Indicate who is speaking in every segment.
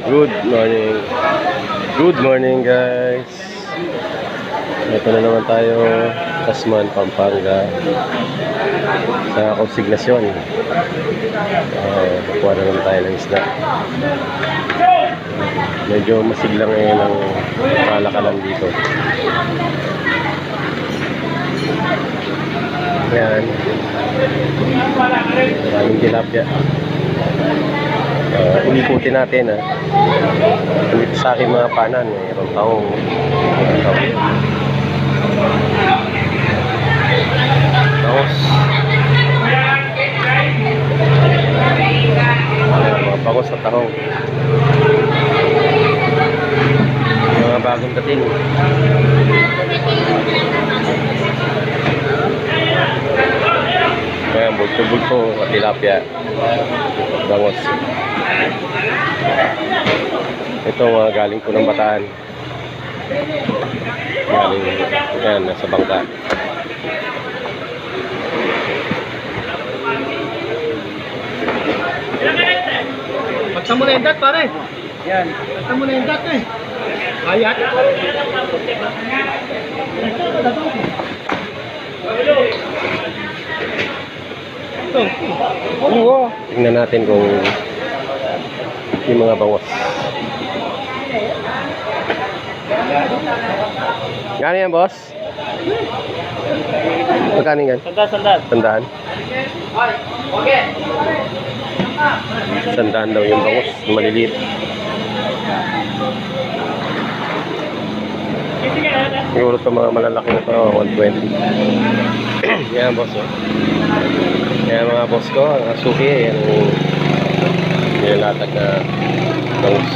Speaker 1: Good morning. Good morning guys. Ito na naman tayo, Tasman, Pampanga. Sa konsignasyon. Uh, kukuha na naman tayo ng isda. Medyo masiglang ngayon ang kalakalan dito. Yan. Maraming tilapia. Uh, ulikutin natin ha. Dito sa aking mga panan, taong mayroong taong. Ayan, mga bangos sa tahong. Mga bagong dating. Ayan, bulto-bulto, tilapia. Bangos. Ito mga galing po ng bataan. Galing, yan, nasa bangka.
Speaker 2: Pagta mo na yung dat, pare. Yan. Pagta mo na yung dat eh. Ayat. Ito.
Speaker 1: Tingnan natin kung yung mga bangos. Gano yan, boss? Magkano yan?
Speaker 2: Sandal.
Speaker 1: Tandaan?
Speaker 2: Okay.
Speaker 1: Tandaan daw yung bangos, maliliit. Siguro sa mga malalaki na to, 120. yan, boss. Oh. Yan mga boss ko, ang asuki, yung nilalatag na bangus.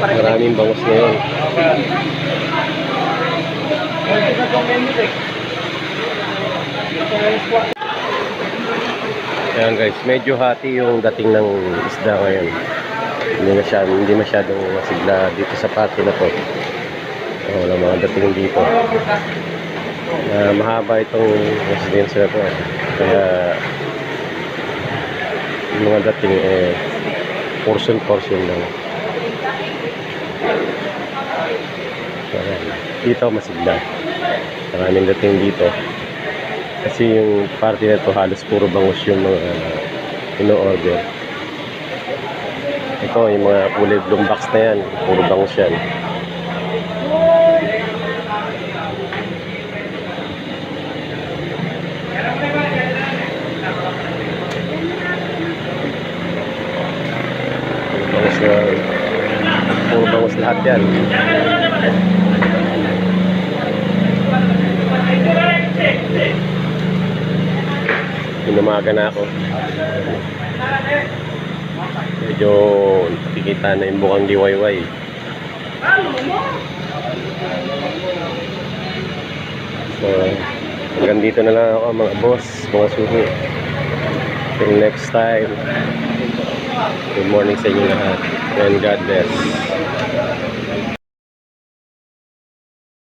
Speaker 1: Maraming bangus ngayon. Ayan guys, medyo hati yung dating ng isda ngayon. Hindi masyadong, hindi masyadong masigla dito sa party na to. Oh, wala mga dating dito. Ah, mahaba itong residence na to. Kaya yung mga dating eh portion-portion lang. Ayan. Dito masigla. Maraming dating dito. Kasi yung party na to halos puro bangus yung mga uh, ino-order. Ito, yung mga kulay bloom box na yan. Puro bangus yan. Bangus na, puro bangus lahat yan. Pinumaga na ako. Medyo nakikita na yung bukang liwayway. So, hanggang dito na lang ako mga boss, mga suhi. Till next time. Good morning sa inyo lahat. And God bless.